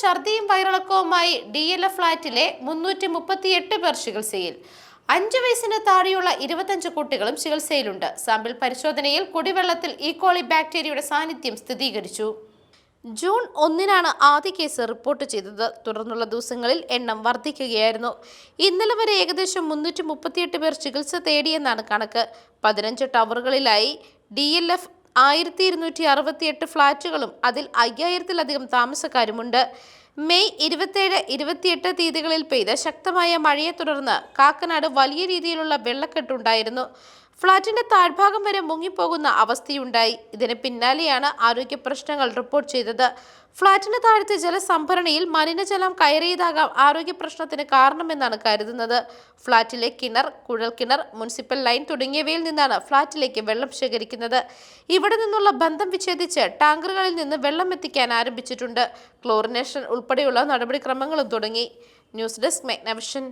ഛർദിയും വയറിളക്കവുമായി D L F ഫ്ളാറ്റിലെ മുന്നൂറ്റി മുപ്പത്തിയെട്ട് പേർ ചികിത്സയിൽ. അഞ്ചു വയസ്സിന് താഴെയുള്ള ഇരുപത്തഞ്ച് കുട്ടികളും ചികിത്സയിലുണ്ട്. സാമ്പിൾ പരിശോധനയിൽ കുടിവെള്ളത്തിൽ ഈക്കോളി ബാക്ടീരിയയുടെ സാന്നിധ്യം സ്ഥിരീകരിച്ചു. ജൂൺ ഒന്നിനാണ് ആദ്യ കേസ് റിപ്പോർട്ട് ചെയ്തത്. തുടർന്നുള്ള ദിവസങ്ങളിൽ എണ്ണം വർദ്ധിക്കുകയായിരുന്നു. ഇന്നലെ വരെ ഏകദേശം മുന്നൂറ്റി മുപ്പത്തിയെട്ട് പേർ ചികിത്സ തേടിയെന്നാണ് കണക്ക്. പതിനഞ്ച് ടവറുകളിലായി ഡി എൽ എഫ് ആയിരത്തി ഇരുന്നൂറ്റി അറുപത്തിയെട്ട് ഫ്ളാറ്റുകളും അതിൽ അയ്യായിരത്തിലധികം താമസക്കാരുമുണ്ട്. മെയ് ഇരുപത്തേഴ് ഇരുപത്തിയെട്ട് തീയതികളിൽ പെയ്ത ശക്തമായ മഴയെ തുടർന്ന് കാക്കനാട് വലിയ രീതിയിലുള്ള വെള്ളക്കെട്ടുണ്ടായിരുന്നു ഫ്ളാറ്റിന്റെ താഴ്ഭാഗം വരെ മുങ്ങിപ്പോകുന്ന അവസ്ഥയുണ്ടായി. ഇതിന് പിന്നാലെയാണ് ആരോഗ്യ പ്രശ്നങ്ങൾ റിപ്പോർട്ട് ചെയ്തത്. ഫ്ളാറ്റിന് താഴത്തെ ജലസംഭരണിയിൽ മലിനജലം കയറിയതാകാം ആരോഗ്യ പ്രശ്നത്തിന് കാരണമെന്നാണ് കരുതുന്നത്. ഫ്ളാറ്റിലെ കിണർ കുഴൽക്കിണർ മുനിസിപ്പൽ ലൈൻ തുടങ്ങിയവയിൽ നിന്നാണ് ഫ്ളാറ്റിലേക്ക് വെള്ളം ശേഖരിക്കുന്നത്. ഇവിടെ നിന്നുള്ള ബന്ധം വിച്ഛേദിച്ച് ടാങ്കറുകളിൽ നിന്ന് വെള്ളം എത്തിക്കാൻ ആരംഭിച്ചിട്ടുണ്ട്. ക്ലോറിനേഷൻ ഉൾപ്പെടെയുള്ള നടപടിക്രമങ്ങളും തുടങ്ങി. News desk മെഗ്നവിഷൻ.